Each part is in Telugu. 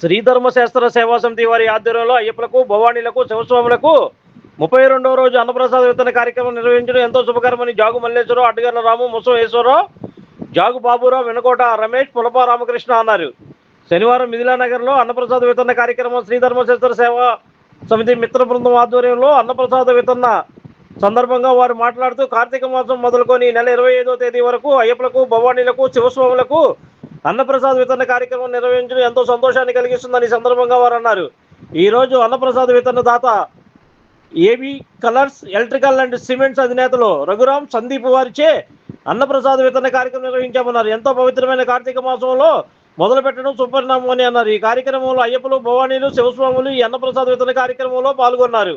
శ్రీధర్మశాస్త్ర సేవా సమితి వారి ఆధ్వర్యంలో అయ్యప్పలకు భవానీలకు శివస్వాములకు ముప్పై రెండవ రోజు అన్నప్రసాద విత్తన కార్యక్రమం నిర్వహించడం ఎంతో శుభకరమని జాగు మల్లేశ్వరరావు అడ్డగర్ల రాము ముసం ఈశ్వరరావు జాగు బాబురావు వెనుకోట రమేష్ పులప రామకృష్ణ అన్నారు. శనివారం మిథిలానగర్లో అన్నప్రసాద వితరణ కార్యక్రమం శ్రీధర్మశాస్త్ర సేవా సమితి మిత్ర బృందం ఆధ్వర్యంలో అన్నప్రసాద వితరణ సందర్భంగా వారు మాట్లాడుతూ కార్తీక మాసం మొదలుకొని నెల ఇరవై ఐదో తేదీ వరకు అయ్యప్పలకు భవానీలకు శివస్వాములకు అన్నప్రసాద వితరణ కార్యక్రమం నిర్వహించడం ఎంతో సంతోషాన్ని కలిగిస్తుందని సందర్భంగా వారు అన్నారు. ఈరోజు అన్నప్రసాద వితరణ దాత AB colours electrical and cements అధినేతలు రఘురాం సందీప్ వారిచే అన్నప్రసాద వితరణ కార్యక్రమం నిర్వహించామన్నారు. ఎంతో పవిత్రమైన కార్తీక మాసంలో మొదలు పెట్టడం సుపరిణామం అని అన్నారు ఈ కార్యక్రమంలో అయ్యప్పలు భవానీలు శివస్వాములు ఈ అన్నప్రసాద వితరణ కార్యక్రమంలో పాల్గొన్నారు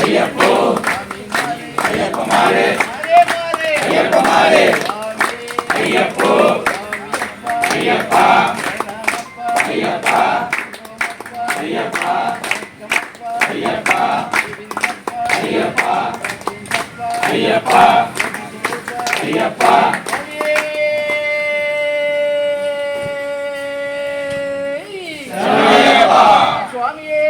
ஐயப்போ ஐயப்பமாரே ஐயப்பமாரே ஐயப்போ ஐயப்பா ஐயப்பா ஐயப்பா ஐயப்பா சுவாமியே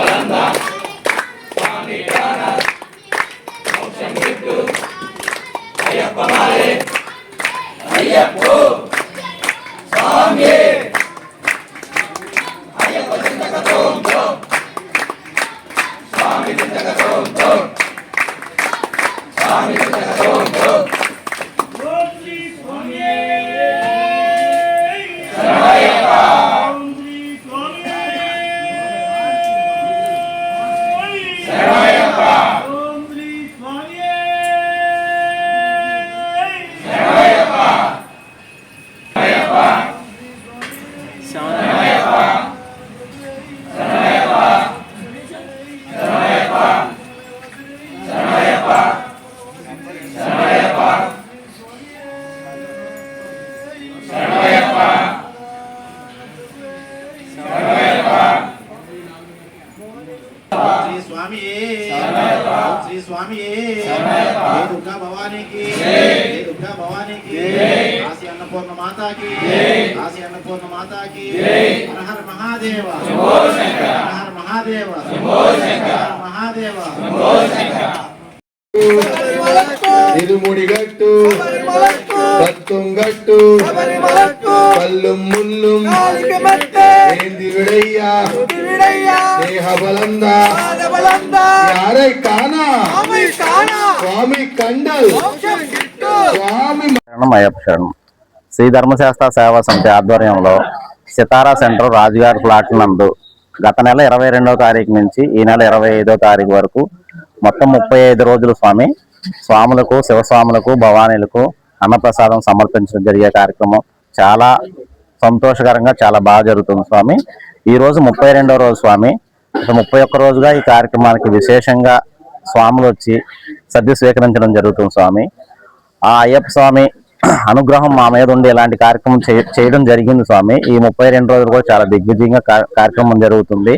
శ్రీ స్వామి శ్రీ స్వామి జై దుర్గా భవానీకి. జై. దుర్గా భవానీకి. కాశీ అన్నపూర్ణ మాతాకి. కాశీ అన్నపూర్ణ మాతాకి. హర హర మహాదేవ. హర హర మహాదేవ. హర మహాదేవ. దేవ ఇరుముడిగట్టు పత్తుంగట్టు కల్లు ముల్లు ఏంది విడయ్యా దేహ బలందా శరణం అయ్యప్ప శరణం. శ్రీ ధర్మశాస్త్ర సేవా సమితి ఆధ్వర్యంలో సితారా సెంటర్ రాజుగారి ప్లాట్ నందు గత నెల ఇరవై రెండవ తారీఖు నుంచి ఈ నెల ఇరవై ఐదో తారీఖు వరకు మొత్తం ముప్పై ఐదు రోజులు స్వామి స్వాములకు శివస్వాములకు భవానీలకు అన్నప్రసాదం సమర్పించడం జరిగే కార్యక్రమం చాలా సంతోషకరంగా చాలా బాగా జరుగుతుంది స్వామి. ఈ రోజు ముప్పై రెండవ రోజు స్వామి. ముప్పై ఒక్క రోజుగా ఈ కార్యక్రమానికి విశేషంగా స్వాములు వచ్చి సద్య స్వీకరించడం జరుగుతుంది స్వామి. ఆ అయ్యప్ప స్వామి అనుగ్రహం మా మీద ఉండి ఇలాంటి కార్యక్రమం చేయడం జరిగింది స్వామి. ఈ ముప్పై రెండు రోజులు కూడా చాలా దిగ్విజయంగా కార్యక్రమం జరుగుతుంది.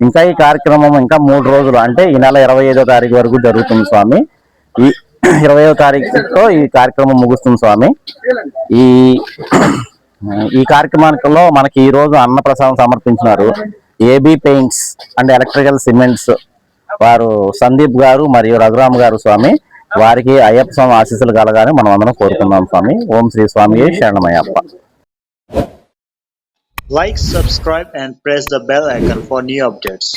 ఇంకా ఈ కార్యక్రమం ఇంకా మూడు రోజులు అంటే ఈ నెల ఇరవై ఐదో తారీఖు వరకు జరుగుతుంది స్వామి. ఈ ఇరవయో తారీఖుతో ఈ కార్యక్రమం ముగుస్తుంది స్వామి. ఈ ఈ కార్యక్రమానికిలో మనకి ఈ రోజు అన్నప్రసాదం సమర్పించినారు. AB paints and electrical cements వారు సందీప్ గారు మరియు రఘురామ్ గారు స్వామి. వారికి అయ్యప్ప స్వామి ఆశీస్సులు కలగాలని మనం అందరం కోరుకుందాం స్వామి. ఓం శ్రీ స్వామి శరణమయ్యప్ప. Like subscribe and press the bell icon for new updates